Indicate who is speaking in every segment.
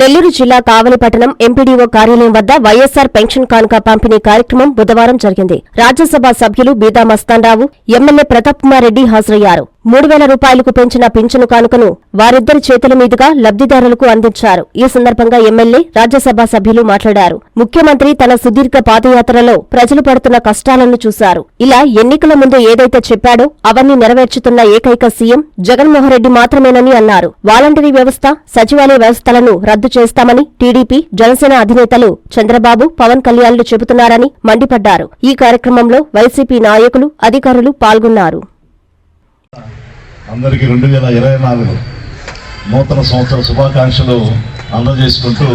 Speaker 1: నెల్లూరు జిల్లా కావలిపట్టణం ఎంపీడీఓ కార్యాలయం వద్ద వైఎస్సార్ పెన్షన్ కానుక పంపిణీ కార్యక్రమం బుధవారం జరిగింది. రాజ్యసభ సభ్యులు బీదా మస్తాన్ రావు ఎమ్మెల్యే ప్రతాప్ కుమార్ రెడ్డి హాజరయ్యారు. మూడు వేల రూపాయలకు పెంచిన పింఛను కానుకను వారిద్దరి చేతుల మీదుగా లబ్దిదారులకు అందించారు. ఈ సందర్భంగా ఎమ్మెల్యే రాజ్యసభ సభ్యులు మాట్లాడారు. ముఖ్యమంత్రి తన సుదీర్ఘ పాదయాత్రలో ప్రజలు పడుతున్న కష్టాలను చూశారు. ఇలా ఎన్నికల ముందు ఏదైతే చెప్పాడో అవన్నీ నెరవేర్చుతున్న ఏకైక సీఎం జగన్మోహన్ రెడ్డి మాత్రమేనని అన్నారు. వాలంటరీ వ్యవస్థ సచివాలయ వ్యవస్థలను రద్దు చేస్తామని టీడీపీ జనసేన అధినేతలు చంద్రబాబు పవన్ కళ్యాణ్లు చెబుతున్నారని మండిపడ్డారు. ఈ కార్యక్రమంలో వైసీపీ నాయకులు అధికారులు పాల్గొన్నారు.
Speaker 2: అందరికీ రెండు వేల ఇరవై నాలుగు నూతన సంవత్సర శుభాకాంక్షలు అందజేసుకుంటూ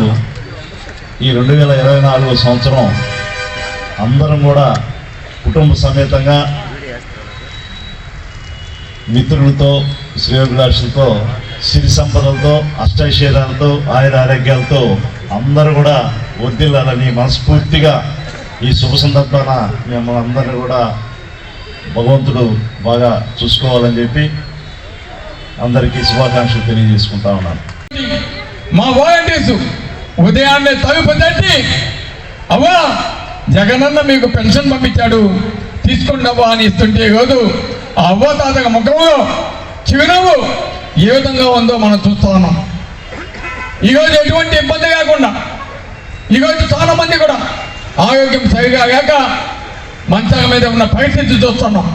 Speaker 2: ఈ రెండు వేల ఇరవై నాలుగు సంవత్సరం అందరం కూడా కుటుంబ సమేతంగా మిత్రులతో శ్రేయోభిలాషులతో సిరి సంపదలతో అష్టైశ్వర్యాలతో ఆయుర ఆరోగ్యాలతో అందరూ కూడా వర్దిల్లాలని మనస్ఫూర్తిగా ఈ శుభ సందర్భాన మిమ్మల్ని అందరినీ కూడా భగవంతుడు బాగా చూసుకోవాలని చెప్పి అందరికీ శుభాకాంక్షలు తెలియజేసుకుంటా ఉన్నాను.
Speaker 3: మా వాలంటీర్స్ ఉదయాన్నే తలుపు తట్టి అవ్వా జగనన్న మీకు పెన్షన్ పంపించాడు తీసుకోండి అవ్వా అని ఇస్తుంటే కాదు ఆ అవ్వ తాతక ముఖంలో చిరునవ్వు ఏ విధంగా ఉందో మనం చూస్తా ఉన్నాం. ఈరోజు ఎటువంటి ఇబ్బంది కాకుండా ఈరోజు చాలా మంది కూడా ఆరోగ్యం సరిగా కాక మంచాల మీద ఉన్న పరిస్థితి చూస్తున్నాం.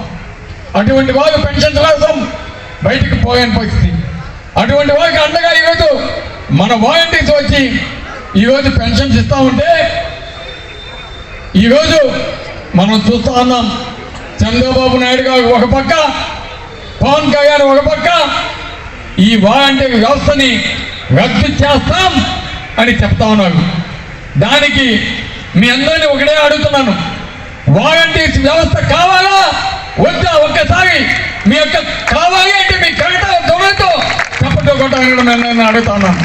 Speaker 3: అటువంటి వారు పెన్షన్ కోసం బయటికి పోయని పరిస్థితి. అటువంటి వారికి అండగా ఈరోజు మన వాలంటీర్స్ వచ్చి ఈరోజు పెన్షన్స్ ఇస్తా ఉంటే ఈరోజు మనం చూస్తా ఉన్నాం చంద్రబాబు నాయుడు గారు ఒక పక్క పవన్ కళ్యాణ్ ఒక పక్క ఈ వాలంటీర్ వ్యవస్థని రద్దు చేస్తాం అని చెప్తా ఉన్నారు. దానికి మీ అందరినీ ఒకటే అడుగుతున్నాను. వాలంటీర్స్ వ్యవస్థ కావాలా వద్దా ఒక్కసారి మీ యొక్క కావాలి అంటే మీ కవిత దొంగతో చెప్పతో కొట్టాలని నేను అడుగుతున్నాను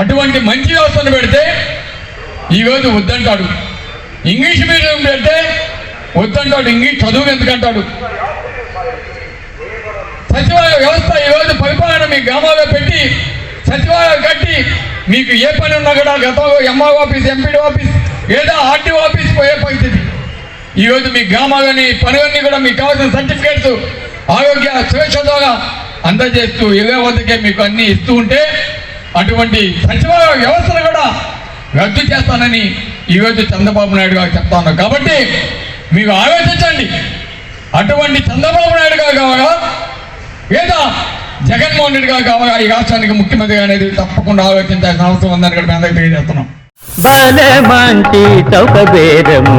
Speaker 3: అటువంటి మంచి వ్యవస్థను పెడితే ఈరోజు వద్దంటాడు. ఇంగ్లీష్ మీడియం పెడితే వద్దంటాడు. ఇంగ్లీష్ చదువు ఎందుకంటాడు? సచివాలయ వ్యవస్థ ఈరోజు పరిపాలన మీ గ్రామాల్లో పెట్టి సచివాలయం కట్టి మీకు ఏ పని ఉన్నా కూడా గతంలో ఎంఆర్ ఆఫీస్ ఎంపీడీ ఆఫీస్ లేదా ఆర్టీఓ ఆఫీస్ పోయే పరిస్థితి. ఈరోజు మీ గ్రామాలని పనులన్నీ కూడా మీకు కావాల్సిన సర్టిఫికేట్స్ ఆరోగ్య స్వేచ్ఛ ద్వారా అందజేస్తూ ఇళ్ళ వద్దకే మీకు అన్ని ఇస్తూ ఉంటే అటువంటి సచివాలయ వ్యవస్థను కూడా రద్దు చేస్తానని ఈరోజు చంద్రబాబు నాయుడు గారు చెప్తాను కాబట్టి మీరు ఆలోచించండి. అటువంటి చంద్రబాబు నాయుడు గారు కావాలా? లేదా జగన్మోహన్ రెడ్డి గారు కావాలా? ఈ రాష్ట్రానికి ముఖ్యమంత్రి అనేది తప్పకుండా ఆలోచించాల్సిన అవసరం ఉందని కూడా మేము అందరికీ తెలియజేస్తున్నాం.
Speaker 4: బలమంటి బేరము.